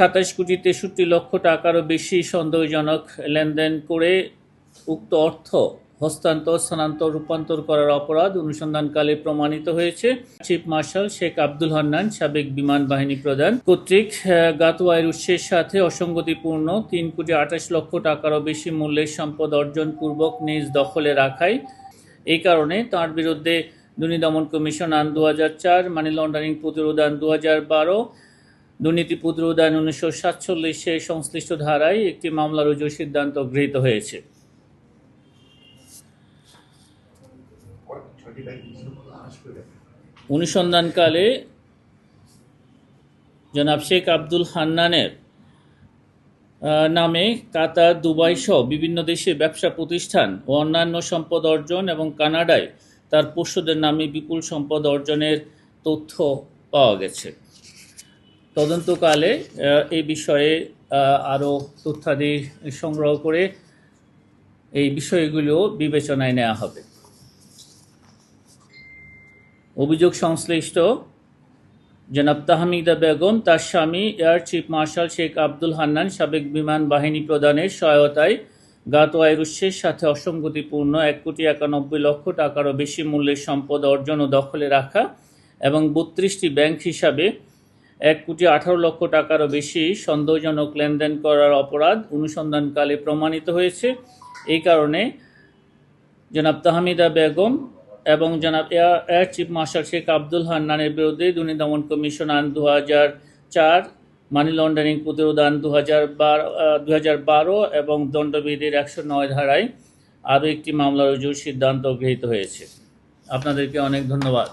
সাতাশ কোটি তেষট্টি লক্ষ টাকারও বেশি সন্দেহজনক লেনদেন করে উক্ত অর্থ হস্তান্তর স্থানান্তর রূপান্তর করার অপরাধ অনুসন্ধানকালে প্রমাণিত হয়েছে। চিফ মার্শাল শেখ আব্দুল হান্নান সাবেক বিমান বাহিনী প্রধান কর্তৃক আহ, গাতোয়ার উৎসের সাথে অসঙ্গতিপূর্ণ তিন কোটি আঠাশ লক্ষ টাকারও বেশি মূল্যের সম্পদ অর্জন পূর্বক নিজ দখলে রাখায়। এই কারণে তার বিরুদ্ধে দুর্নীতি দমন কমিশন আন দু হাজার চার মানি লন্ডারিং প্রতিরোধ আন দু হাজার বারো দুর্নীতি প্রতিরোধ আইন উনিশশো সাতচল্লিশে সংশ্লিষ্ট ধারায় একটি মামলা রুজুর সিদ্ধান্ত গৃহীত হয়েছে। অনুসন্ধানকালে জনাব শেখ আব্দুল হান্নানের নামে কাতার, দুবাই সহ বিভিন্ন দেশে ব্যবসা প্রতিষ্ঠান ও অন্যান্য সম্পদ অর্জন এবং কানাডায় তার পোষ্যদের নামে বিপুল সম্পদ অর্জনের তথ্য পাওয়া গেছে। তদন্তকালে এই বিষয়ে আরও তথ্যাদি সংগ্রহ করে এই বিষয়গুলো বিবেচনায় নেওয়া হবে। অভিযোগ সংশ্লিষ্ট জনাব তাহমিদা বেগম, তার স্বামী, air chief marshal Sheikh Abdul Hannan, সাবেক বিমান বাহিনী প্রদানের সহায়তায় গাতোয়ায় রুশের সাথে অসঙ্গতিপূর্ণ এক কোটি একানব্বই লক্ষ টাকারও বেশি মূল্যের সম্পদ অর্জন ও দখলে রাখা এবং বত্রিশটি ব্যাংক হিসাবে এক কোটি আঠারো লক্ষ টাকারও বেশি সন্দেহজনক লেনদেন করার অপরাধ অনুসন্ধানকালে প্রমাণিত হয়েছে। এই কারণে জনাব তাহমিদা বেগম এবং জনাব air chief marshal Sheikh Abdul হান্নানের বিরুদ্ধে দুর্নীতি দমন কমিশন আইন দু হাজার চার, মানি লন্ডারিং প্রতিরোধ আইন দু হাজার বারো দু হাজার বারো এবং দণ্ডবিধির একশো নয় ধারায় আরও একটি মামলা রুজুর সিদ্ধান্ত গৃহীত হয়েছে। আপনাদেরকে অনেক ধন্যবাদ।